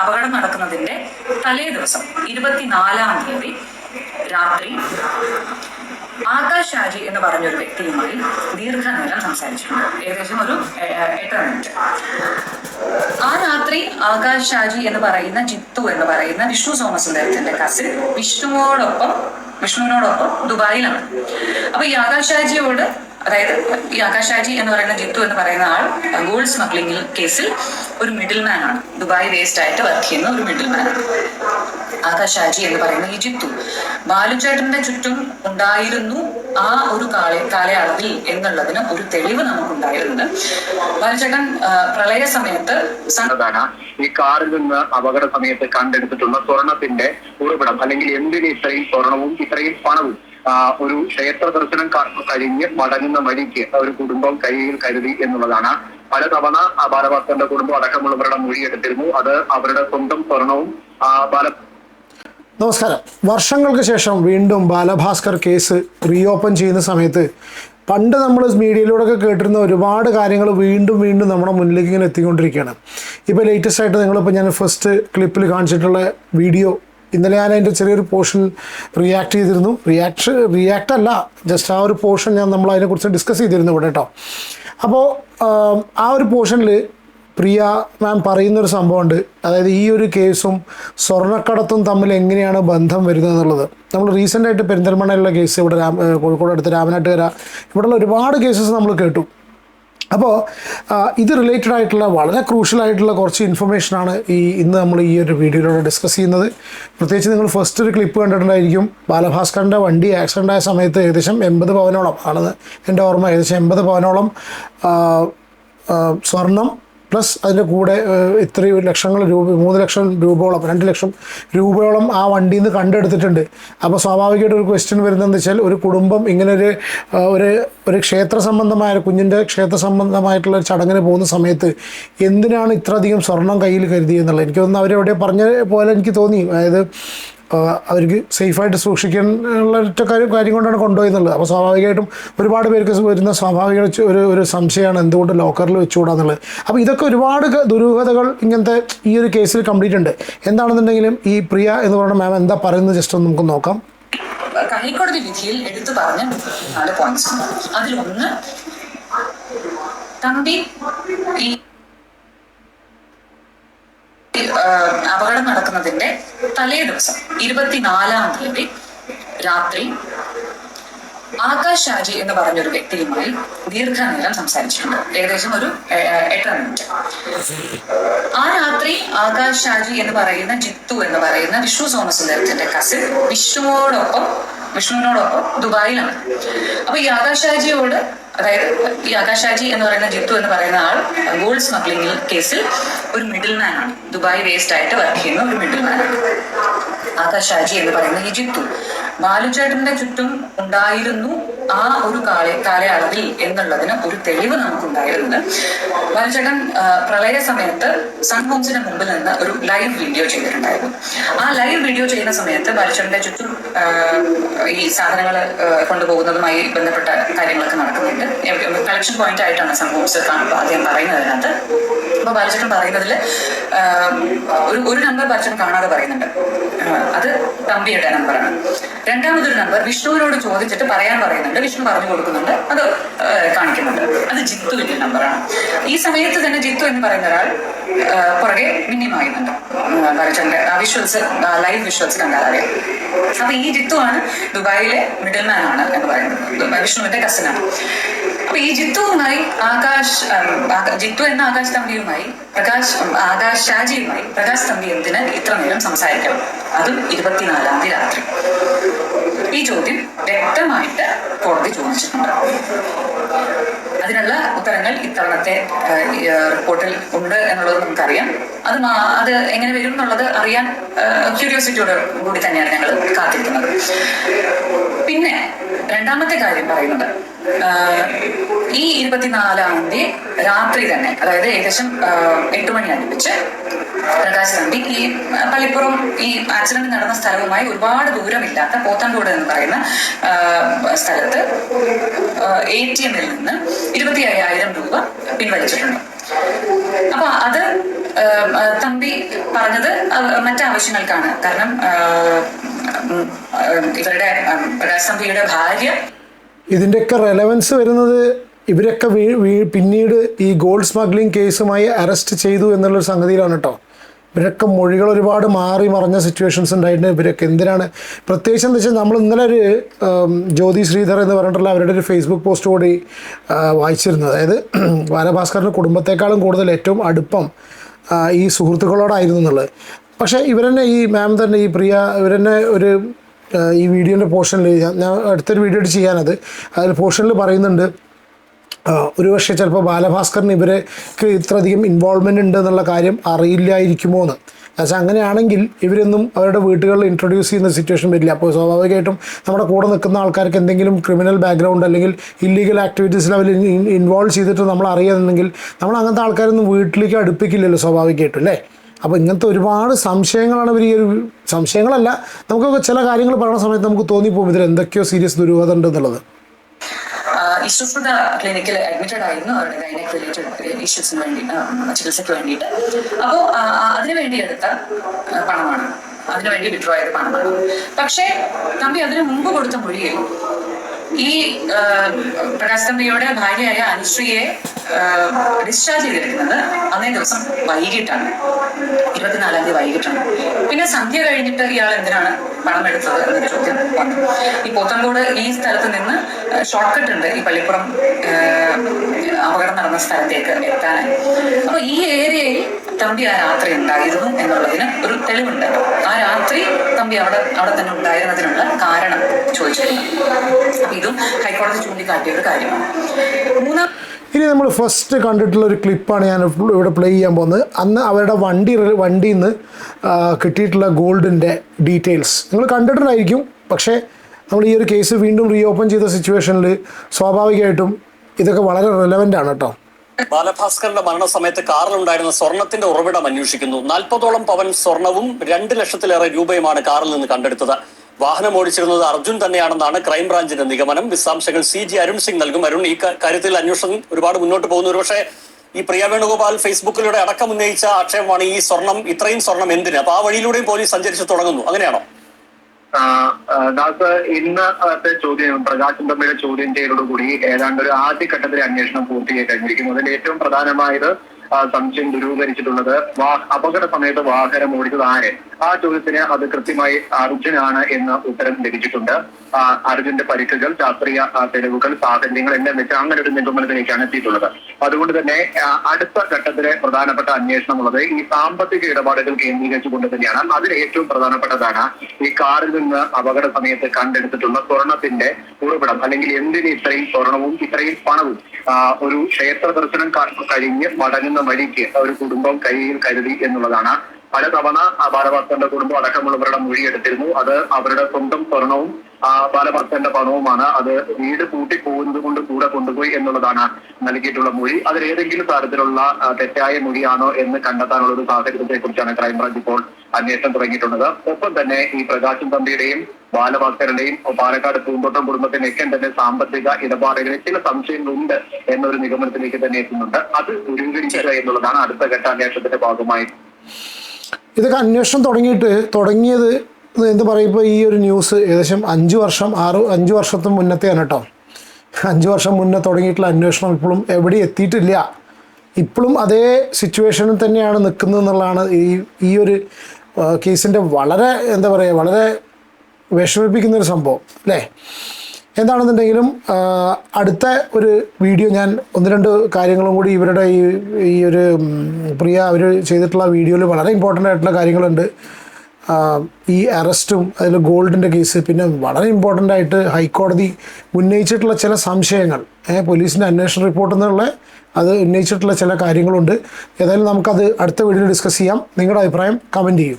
അപകടം നടക്കുന്നതിന്റെ തലേ ദിവസം ഇരുപത്തിനാലാം തീയതി രാത്രി ആകാശ് എന്ന് പറഞ്ഞൊരു വ്യക്തിയുമായി ദീർഘനേരം സംസാരിച്ചിട്ടുണ്ട്. ഏകദേശം ഒരു എട്ട് മിനിറ്റ്. ആ രാത്രി ആകാശ് ഷാജി എന്ന് പറയുന്ന ജിത്തു എന്ന് പറയുന്ന വിഷ്ണു സോമസുന്ദരത്തിന്റെ കസിൻ വിഷ്ണുവോടൊപ്പം വിഷ്ണുവിനോടൊപ്പം ദുബായിലാണ്. അപ്പൊ ഈ ആകാശ് ഷാജിയോട് അതായത് ഈ ആകാശ് ഷാജി എന്ന് പറയുന്ന ജിത്തു എന്ന് പറയുന്ന ആൾ ഗോൾഡ് സ്മഗ്ലിംഗ് കേസിൽ ഒരു മിഡിൽ മാൻ ആണ്. ദുബായ് വേസ്റ്റ് ആയിട്ട് വർക്ക് ചെയ്യുന്ന ഒരു മിഡിൽ മാൻ ആകാശ് ആജി എന്ന് പറയുന്ന ഈജിപ്തു. ബാലുചേട്ടന്റെ ചുറ്റും ഉണ്ടായിരുന്നു ആ ഒരു കാല കാലയളവിൽ എന്നുള്ളതിന് ഒരു തെളിവ് നമുക്കുണ്ടായിരുന്നു ബാലുചേട്ടൻ പ്രളയ സമയത്ത് ഈ കാറിൽ നിന്ന് അപകട സമയത്ത് കണ്ടെടുത്തിട്ടുള്ള സ്വർണത്തിന്റെ ഉറവിടം അല്ലെങ്കിൽ എന്തിന് ഇത്രയും സ്വർണവും ഇത്രയും പണവും? ഒരു ക്ഷേത്ര ദർശനം കഴിഞ്ഞ് മടങ്ങുന്ന വഴിക്ക് ഒരു കുടുംബം കയ്യിൽ കരുതി എന്നുള്ളതാണ് പലതവണ ബാലഭാസ്കറിന്റെ കുടുംബം അടക്കമുള്ളവരുടെ മൊഴിയെടുത്തിരുന്നു അത് അവരുടെ സ്വന്തം സ്വർണവും ബാല നമസ്കാരം. വർഷങ്ങൾക്ക് ശേഷം വീണ്ടും ബാലഭാസ്കർ കേസ് റീഓപ്പൺ ചെയ്യുന്ന സമയത്ത് പണ്ട് നമ്മൾ മീഡിയയിലൂടെയൊക്കെ കേട്ടിരുന്ന ഒരുപാട് കാര്യങ്ങൾ വീണ്ടും വീണ്ടും നമ്മുടെ മുന്നിലേക്ക് ഇങ്ങനെ എത്തിക്കൊണ്ടിരിക്കുകയാണ്. ഇപ്പോൾ ലേറ്റസ്റ്റ് ആയിട്ട് നിങ്ങളിപ്പോൾ ഞാൻ ഫസ്റ്റ് ക്ലിപ്പിൽ കാണിച്ചിട്ടുള്ള വീഡിയോ ഇന്നലെ ഞാൻ അതിന്റെ ചെറിയൊരു പോർഷൻ റിയാക്ട് ചെയ്തിരുന്നു. റിയാക്ട് റിയാക്ട് അല്ല ജസ്റ്റ് ആ ഒരു പോർഷൻ ഞാൻ നമ്മൾ അതിനെക്കുറിച്ച് ഡിസ്കസ് ചെയ്തിരുന്നു ഇവിടെ കേട്ടോ അപ്പോൾ ആ ഒരു പോർഷനിൽ പ്രിയ മാം പറയുന്നൊരു സംഭവമുണ്ട്. അതായത് ഈ ഒരു കേസും സ്വർണക്കടത്തും തമ്മിൽ എങ്ങനെയാണ് ബന്ധം വരുന്നത് എന്നുള്ളത് നമ്മൾ റീസെന്റായിട്ട് പെരിന്തൽമണ്ണയിലുള്ള കേസ് ഇവിടെ രാം കോഴിക്കോട് അടുത്ത് രാമനാട്ടുകര ഇവിടെയുള്ള ഒരുപാട് കേസസ് നമ്മൾ കേട്ടു. അപ്പോൾ ഇത് റിലേറ്റഡ് ആയിട്ടുള്ള വളരെ ക്രൂഷ്യൽ ആയിട്ടുള്ള കുറച്ച് ഇൻഫർമേഷനാണ് ഈ ഇന്ന് നമ്മൾ ഈ ഒരു വീഡിയോയിലൂടെ ഡിസ്കസ് ചെയ്യുന്നത്. പ്രത്യേകിച്ച് നിങ്ങൾ ഫസ്റ്റ് ഒരു ക്ലിപ്പ് കണ്ടിട്ടുണ്ടായിരിക്കും. ബാലഭാസ്കറിന്റെ വണ്ടി ആക്സിഡന്റ് ആയ സമയത്ത് ഏകദേശം എൺപത് പവനോളം ആണെന്ന് എന്റെ ഓർമ്മ. ഏകദേശം എൺപത് പവനോളം സ്വർണം പ്ലസ് അതിന്റെ കൂടെ ഇത്രയും ലക്ഷങ്ങൾ രൂപ മൂന്ന് ലക്ഷം രൂപയോളം രണ്ട് ലക്ഷം രൂപയോളം ആ വണ്ടിയിൽ നിന്ന് കണ്ടെടുത്തിട്ടുണ്ട്. അപ്പോൾ സ്വാഭാവികമായിട്ട് ഒരു ക്വസ്റ്റ്യൻ വരുന്നതെന്ന് വെച്ചാൽ ഒരു കുടുംബം ഇങ്ങനെ ഒരു ഒരു ഒരു ക്ഷേത്ര സംബന്ധമായ കുഞ്ഞിന്റെ ക്ഷേത്ര സംബന്ധമായിട്ടുള്ള ഒരു ചടങ്ങിന് പോകുന്ന സമയത്ത് എന്തിനാണ് ഇത്രയധികം സ്വർണം കയ്യിൽ കരുതിയെന്നുള്ളത്? എനിക്ക് തോന്നുന്നു അവരെവിടെ പറഞ്ഞ പോലെ എനിക്ക് തോന്നി. അതായത് അവർക്ക് സേഫായിട്ട് സൂക്ഷിക്കാൻ ഉള്ള ഒറ്റ കാര്യം കാര്യം കൊണ്ടാണ് കൊണ്ടുപോയെന്നുള്ളത് അപ്പോൾ സ്വാഭാവികമായിട്ടും ഒരുപാട് പേർക്ക് വരുന്ന സ്വാഭാവിക ഒരു ഒരു സംശയമാണ് എന്തുകൊണ്ട് ലോക്കറിൽ വെച്ചുകൂടാന്നുള്ളത്. അപ്പോൾ ഇതൊക്കെ ഒരുപാട് ദുരൂഹതകൾ ഇങ്ങനത്തെ ഈ ഒരു കേസിൽ കംപ്ലീറ്റ് ഉണ്ട്. എന്താണെന്നുണ്ടെങ്കിലും ഈ പ്രിയ എന്ന് പറയുന്ന മാം എന്താ പറയുന്നത് ജസ്റ്റ് ഒന്ന് നമുക്ക് നോക്കാം. ഹൈക്കോടതി വിധിയിൽ എടുത്തു പറഞ്ഞ നാല് പോയിന്റ്സ് അതിലൊന്ന് തമ്പി അപകടം നടക്കുന്നതിന്റെ തലേ ദിവസം ഇരുപത്തിനാലാം തീയതി രാത്രി ആകാശ് ഷാജി എന്ന് പറഞ്ഞൊരു വ്യക്തിയുമായി ദീർഘനേരം സംസാരിച്ചിട്ടുണ്ട്. ഏകദേശം ഒരു എട്ടര മിനിറ്റ്. ആ രാത്രി ആകാശ് ഷാജി എന്ന് പറയുന്ന ജിത്തു എന്ന് പറയുന്ന വിഷ്ണു സോമസുന്ദരത്തിന്റെ കസിൻ വിഷ്ണുവോടൊപ്പം വിഷ്ണുവിനോടൊപ്പം ദുബായിലാണ്. അപ്പൊ ഈ ആകാശ് ഷാജിയോട് അതായത് ഈ ആകാശാജി എന്ന് പറയുന്ന ജിത്തു എന്ന് പറയുന്ന ആൾ ഗോൾഡ് സ്മഗ്ലിംഗ് കേസിൽ ഒരു മിഡിൽ മാൻ ആണ്. ദുബായ് വേസ്റ്റ് ആയിട്ട് വർക്ക് ചെയ്യുന്ന ഒരു മിഡിൽ മാൻ ആകാശാജി ആകാശ് എന്ന് പറയുന്ന ഈ ജിത്തു. ബാലുചേട്ടന്റെ ചുറ്റും ഉണ്ടായിരുന്നു ആ ഒരു കാല കാലയളവിൽ എന്നുള്ളതിന് ഒരു തെളിവ് നമുക്കുണ്ടായിരുന്നു ബാലുചേട്ടൻ പ്രളയ സമയത്ത് സൺഹോംസിന് മുമ്പിൽ നിന്ന് ഒരു ലൈവ് വീഡിയോ ചെയ്തിട്ടുണ്ടായിരുന്നു. ആ ലൈവ് വീഡിയോ ചെയ്യുന്ന സമയത്ത് ബാലുചേട്ടന്റെ ചുറ്റും ഈ സാധനങ്ങൾ കൊണ്ടുപോകുന്നതുമായി ബന്ധപ്പെട്ട കാര്യങ്ങളൊക്കെ നടക്കുന്നുണ്ട്. കളക്ഷൻ പോയിന്റ് ആയിട്ടാണ് സൺഹോംസ് ആദ്യം പറയുന്നത് അതിനകത്ത് അപ്പൊ ബാലചേട്ടൻ പറയുന്നതിൽ ഒരു ഒരു നമ്പർ ബാലചേട്ടൻ കാണാതെ പറയുന്നുണ്ട്. അത് തമ്പിയുടെ നമ്പറാണ് രണ്ടാമതൊരു നമ്പർ വിഷ്ണുവിനോട് ചോദിച്ചിട്ട് പറയാൻ പറയുന്നുണ്ട്. വിഷ്ണു പറഞ്ഞു കൊടുക്കുന്നുണ്ട്. അത് കാണിക്കുന്നുണ്ട്. അത് ജിത്തുവിന്റെ നമ്പറാണ്. ഈ സമയത്ത് തന്നെ ജിത്തു എന്ന് പറയുന്ന ഒരാൾ പുറകെ മിന്നിമായുന്നുണ്ട് ബാലചേട്ടന്റെ ആ വിഷ്വൽസ് ലൈവ് വിഷ്വൽസ് കണ്ടാൽ അപ്പൊ ഈ ജിത്തു ആണ് ദുബായിലെ മിഡിൽ മാൻ ആണ് എന്ന് പറയുന്നത്. വിഷ്ണുവിന്റെ കസിനാണ് അപ്പൊ ഈ ജിത്തുവുമായി ആകാശ് ജിത്തു എന്ന ആകാശ് തമ്പിയുമായി പ്രകാശ് ആകാശ് ഷാജിയുമായി പ്രകാശ് തമ്പി എന്തിന് ഇത്ര നേരം സംസാരിക്കണം? അതും ഇരുപത്തിനാലാം തീയതി രാത്രി. ഈ ചോദ്യം വ്യക്തമായിട്ട് കോടതി ചോദിച്ചിട്ടുണ്ട്. അതിനുള്ള ഉത്തരങ്ങൾ ഇത്തവണത്തെ റിപ്പോർട്ടിൽ ഉണ്ട് എന്നുള്ളത് നമുക്കറിയാം. അത് അത് എങ്ങനെ വരും എന്നുള്ളത് അറിയാൻ ക്യൂരിയോസിറ്റിയോട് കൂടി തന്നെയാണ് ഞങ്ങൾ കാത്തിരിക്കുന്നത്. പിന്നെ രണ്ടാമത്തെ കാര്യം പറയുന്നത്. ഈ ഇരുപത്തിനാലാം തീയതി രാത്രി തന്നെ അതായത് ഏകദേശം എട്ട് മണി അടുപ്പിച്ച് പ്രകാശ് തമ്പി ഈ പള്ളിപ്പുറം ഈ ആക്സിഡന്റ് നടന്ന സ്ഥലവുമായി ഒരുപാട് ദൂരമില്ലാത്ത പോത്തൻകോട് എന്ന് പറയുന്ന സ്ഥലത്ത് എ ടി എമ്മിൽ നിന്ന് ഇരുപത്തി അയ്യായിരം രൂപ പിൻവലിച്ചിട്ടുണ്ട്. അപ്പൊ അത് തമ്പി പറഞ്ഞത് മറ്റാവശ്യങ്ങൾക്കാണ് കാരണം ഇവരുടെ പ്രകാശ് തമ്പിയുടെ ഭാര്യ ഇതിന്റെയൊക്കെ റെലവൻസ് വരുന്നത് ഇവരൊക്കെ പിന്നീട് ഈ ഗോൾഡ് സ്മഗ്ലിംഗ് കേസുമായി അറസ്റ്റ് ചെയ്തു എന്നുള്ളൊരു സംഗതിയിലാണ് കേട്ടോ ഇവരൊക്കെ മൊഴികൾ ഒരുപാട് മാറി മറഞ്ഞ സിറ്റുവേഷൻസ് ഉണ്ടായിട്ടുണ്ട്. ഇവരൊക്കെ എന്തിനാണ്? പ്രത്യേകിച്ച് എന്താ വെച്ചാൽ നമ്മൾ ഇന്നലെ ഒരു ജ്യോതി ശ്രീധർ എന്ന് പറഞ്ഞിട്ടുള്ള അവരുടെ ഒരു ഫേസ്ബുക്ക് പോസ്റ്റ് കൂടി വായിച്ചിരുന്നു അതായത് ബാലഭാസ്കറിന്റെ കുടുംബത്തെക്കാളും കൂടുതൽ ഏറ്റവും അടുപ്പം ഈ സുഹൃത്തുക്കളോടായിരുന്നു എന്നുള്ളത്. പക്ഷേ ഇവരെന്നെ ഈ മാം തന്നെ ഈ പ്രിയ ഇവരെന്നെ ഒരു ഈ വീഡിയോന്റെ പോർഷനിൽ ഞാൻ അടുത്തൊരു വീഡിയോ ചെയ്യാനത്. അതിൽ പോർഷനിൽ പറയുന്നുണ്ട് ഒരു പക്ഷേ ചിലപ്പോൾ ബാലഭാസ്കറിന് ഇവർക്ക് ഇത്രയധികം ഇൻവോൾവ്മെന്റ് ഉണ്ട് എന്നുള്ള കാര്യം അറിയില്ലായിരിക്കുമോ എന്ന് എന്നുവെച്ചാൽ അങ്ങനെയാണെങ്കിൽ ഇവരൊന്നും അവരുടെ വീടുകളിൽ ഇൻട്രൊഡ്യൂസ് ചെയ്യുന്ന സിറ്റുവേഷൻ വരില്ല. അപ്പോൾ സ്വാഭാവികമായിട്ടും നമ്മുടെ കൂടെ നിൽക്കുന്ന ആൾക്കാർക്ക് എന്തെങ്കിലും ക്രിമിനൽ ബാക്ക്ഗ്രൗണ്ട് അല്ലെങ്കിൽ ഇല്ലീഗൽ ആക്ടിവിറ്റീസിൽ അവർ ഇൻവോൾവ് ചെയ്തിട്ട് നമ്മൾ അറിയാമെന്നുണ്ടെങ്കിൽ നമ്മൾ അങ്ങനത്തെ ആൾക്കാരൊന്നും വീട്ടിലേക്ക് അടുപ്പിക്കില്ലല്ലോ സ്വാഭാവികമായിട്ടും അല്ലേ? അപ്പോൾ ഇങ്ങനത്തെ ഒരുപാട് സംശയങ്ങളാണ് ഇവർ ഈ ഒരു സംശയങ്ങളല്ല നമുക്കൊക്കെ ചില കാര്യങ്ങൾ പറയുന്ന സമയത്ത് നമുക്ക് തോന്നിപ്പോകും ഇതിൽ എന്തൊക്കെയോ സീരിയസ് ദുരൂഹത ഉണ്ട് എന്നുള്ളത് ഇഷ്ടസുത ക്ലിനിക്കിൽ അഡ്മിറ്റഡ് ആയിരുന്നു. അവരുടെ ഗൈനക് റിലേറ്റഡ് ഇഷ്യൂസിന് വേണ്ടി ചികിത്സയ്ക്ക് വേണ്ടിയിട്ട്. അപ്പോൾ അതിനുവേണ്ടി എടുത്ത പണമാണ്. അതിനുവേണ്ടി വിഡ്രോ ചെയ്ത പണമാണ്. പക്ഷേ തമ്പി അതിനു മുമ്പ് കൊടുത്ത മൊഴിയിൽ ഈ പ്രകാശ് തമ്പിയുടെ ഭാര്യയായ അനുശ്രീയെ ഡിസ്ചാർജ് ചെയ്തിരിക്കുന്നത് അന്നേ ദിവസം വൈകിട്ടാണ്. ഇരുപത്തിനാലാം തീയതി വൈകിട്ടാണ്. പിന്നെ സന്ധ്യ കഴിഞ്ഞിട്ട് ഇയാൾ എന്തിനാണ് പണം എടുത്തത് എന്നൊരു ചോദ്യം വന്നു. ഈ പോത്തങ്കോട് ഈ സ്ഥലത്ത് നിന്ന് ഷോർട്ട് കട്ട് ഉണ്ട് ഈ പള്ളിപ്പുറം അപകടം നടന്ന സ്ഥലത്തേക്ക് എത്താനായി. അപ്പൊ ഈ ഏരിയയിൽ തമ്പി ആ രാത്രി ഉണ്ടായിരുന്നു എന്നുള്ളതിന് ഒരു തെളിവുണ്ട്. ആ രാത്രി തമ്പി അവിടെ അവിടെ തന്നെ ഉണ്ടായിരുന്നതിനുള്ള കാരണം ചോദിച്ചിരുന്നു അപ്പൊ ഇതും ഹൈക്കോടതി ചൂണ്ടിക്കാട്ടിയ ഒരു കാര്യമാണ്. മൂന്നാം ഇനി നമ്മൾ ഫസ്റ്റ് കണ്ടിട്ടുള്ള ഒരു ക്ലിപ്പാണ് ഞാൻ ഇവിടെ പ്ലേ ചെയ്യാൻ പോകുന്നത്. അന്ന് അവരുടെ വണ്ടി വണ്ടിയിൽ നിന്ന് കിട്ടിയിട്ടുള്ള ഗോൾഡിന്റെ ഡീറ്റെയിൽസ് നിങ്ങൾ കണ്ടിട്ടുണ്ടായിരിക്കും. പക്ഷേ നമ്മൾ ഈ ഒരു കേസ് വീണ്ടും റീഓപ്പൺ ചെയ്ത സിറ്റുവേഷനിൽ സ്വാഭാവികമായിട്ടും ഇതൊക്കെ വളരെ റെലവെന്റ് ആണ് കേട്ടോ. ബാലഭാസ്കറിന്റെ മരണസമയത്ത് കാറിലുണ്ടായിരുന്ന സ്വർണത്തിന്റെ ഉറവിടം അന്വേഷിക്കുന്നു. നാൽപ്പതോളം പവൻ സ്വർണവും രണ്ട് ലക്ഷത്തിലേറെ രൂപയുമാണ് കാറിൽ നിന്ന് കണ്ടെടുത്തത്. വാഹനം ഓടിച്ചിരുന്നത് അർജുൻ തന്നെയാണെന്നാണ് ക്രൈംബ്രാഞ്ചിന്റെ നിഗമനം. വിശദാംശങ്ങൾ സി ജി അരുൺ സിംഗ് നൽകും. അരുൺ ഈ കാര്യത്തിൽ അന്വേഷണം ഒരുപാട് മുന്നോട്ട് പോകുന്നു. ഒരുപക്ഷെ ഈ പ്രിയ വേണുഗോപാൽ ഫേസ്ബുക്കിലൂടെ അടക്കം ഉന്നയിച്ച ആക്ഷേപമാണ് ഈ സ്വർണം ഇത്രയും സ്വർണം എന്തിന്? അപ്പൊ ആ വഴിയിലൂടെയും പോലീസ് സഞ്ചരിച്ചു തുടങ്ങുന്നു. അങ്ങനെയാണോ? ദാസ് ഇന്നത്തെ ചോദ്യം പ്രകാശ് തമ്മിയുടെ ചോദ്യം ചെയ്തോടുകൂടി ഏതാണ്ട് ഒരു ആദ്യഘട്ടത്തിലെ അന്വേഷണം പൂർത്തിയായി കഴിഞ്ഞിരിക്കുന്നു. അതിൽ ഏറ്റവും പ്രധാനമായത് സംശയം ദുരൂഹരിച്ചിട്ടുള്ളത് വാ- അപകട സമയത്ത് വാഹനം ഓടിച്ചത് ആര്? ആ ചോദ്യത്തിന് അത് കൃത്യമായി അർജുനാണ് എന്ന് ഉത്തരം ലഭിച്ചിട്ടുണ്ട്. അർജുന്റെ പരിക്കുകൾ ശാസ്ത്രീയ തെളിവുകൾ സാഹചര്യങ്ങൾ എല്ലാം വെച്ച് അങ്ങനെ ഒരു നിഗമനത്തിലേക്കാണ് എത്തിയിട്ടുള്ളത്. അതുകൊണ്ട് തന്നെ അടുത്ത ഘട്ടത്തിലെ പ്രധാനപ്പെട്ട അന്വേഷണം ഉള്ളത് ഈ സാമ്പത്തിക ഇടപാടുകൾ കേന്ദ്രീകരിച്ചുകൊണ്ട് തന്നെയാണ്. അതിൽ ഏറ്റവും പ്രധാനപ്പെട്ടതാണ് ഈ കാറിൽ നിന്ന് അപകട സമയത്ത് കണ്ടെടുത്തിട്ടുള്ള സ്വർണത്തിന്റെ ഉറവിടം അല്ലെങ്കിൽ എന്തിന് ഇത്രയും സ്വർണവും ഇത്രയും പണവും. ഒരു ക്ഷേത്ര ദർശനം കഴിഞ്ഞ് മടങ്ങുന്ന വഴിക്ക് ഒരു കുടുംബം കയ്യിൽ കരുതി എന്നുള്ളതാണ്. പലതവണ ബാലഭക്തന്റെ കുടുംബം അടക്കമുള്ളവരുടെ മൊഴിയെടുത്തിരുന്നു. അത് അവരുടെ സ്വന്തം സ്വർണവും ആ ബാലഭക്തന്റെ പണവുമാണ്. അത് വീട് പൂട്ടി പോകുന്നത് കൊണ്ട് കൂടെ കൊണ്ടുപോയി എന്നുള്ളതാണ് നൽകിയിട്ടുള്ള മൊഴി. അതിൽ ഏതെങ്കിലും തരത്തിലുള്ള തെറ്റായ മൊഴിയാണോ എന്ന് കണ്ടെത്താനുള്ള ഒരു സാഹചര്യത്തെ കുറിച്ചാണ് ക്രൈംബ്രാഞ്ച് ഇപ്പോൾ അന്വേഷണം തുടങ്ങിയിട്ടുള്ളത്. ഒപ്പം തന്നെ ഈ പ്രകാശൻ തമ്പിയുടെയും ബാലഭാസ്കരന്റെയും പാലക്കാട് പൂന്തോട്ടം കുടുംബത്തിനൊക്കെ തന്നെ സാമ്പത്തിക ഇടപാടുകളിൽ ചില സംശയങ്ങളുണ്ട് എന്നൊരു നിഗമനത്തിലേക്ക് തന്നെ എത്തുന്നുണ്ട്. അത് ദുരീകരിക്കുക എന്നുള്ളതാണ് അടുത്ത ഘട്ട അന്വേഷണത്തിന്റെ ഭാഗമായി. ഇതൊക്കെ അന്വേഷണം തുടങ്ങിയിട്ട് തുടങ്ങിയത് എന്ത് പറയും? ഇപ്പോൾ ഈ ഒരു ന്യൂസ് ഏകദേശം അഞ്ച് വർഷം ആറ് അഞ്ച് വർഷത്തിന് മുന്നത്തെയാണ് കേട്ടോ അഞ്ച് വർഷം മുന്നേ തുടങ്ങിയിട്ടുള്ള അന്വേഷണം ഇപ്പോഴും എവിടെ എത്തിയിട്ടില്ല. ഇപ്പോഴും അതേ സിറ്റുവേഷനിൽ തന്നെയാണ് നിൽക്കുന്നത് എന്നുള്ളതാണ് ഈ ഈ ഒരു കേസിന്റെ വളരെ എന്താ പറയുക വളരെ വിഷമിപ്പിക്കുന്ന ഒരു സംഭവം അല്ലേ? എന്താണെന്നുണ്ടെങ്കിലും അടുത്ത ഒരു വീഡിയോ ഞാൻ ഒന്ന് രണ്ട് കാര്യങ്ങളും കൂടി ഇവരുടെ ഈ ഈ ഒരു പ്രിയ അവർ ചെയ്തിട്ടുള്ള വീഡിയോയിൽ വളരെ ഇമ്പോർട്ടന്റ് ആയിട്ടുള്ള കാര്യങ്ങളുണ്ട്. ഈ അറസ്റ്റും അതിൽ ഗോൾഡിന്റെ കേസ് പിന്നെ വളരെ ഇമ്പോർട്ടന്റ് ആയിട്ട് ഹൈക്കോടതി ഉന്നയിച്ചിട്ടുള്ള ചില സംശയങ്ങൾ. പോലീസിന്റെ അന്വേഷണ റിപ്പോർട്ട് എന്നുള്ള അത് ഉന്നയിച്ചിട്ടുള്ള ചില കാര്യങ്ങളുണ്ട്. ഏതായാലും നമുക്കത് അടുത്ത വീഡിയോ ഡിസ്കസ് ചെയ്യാം. നിങ്ങളുടെ അഭിപ്രായം കമന്റ് ചെയ്യൂ.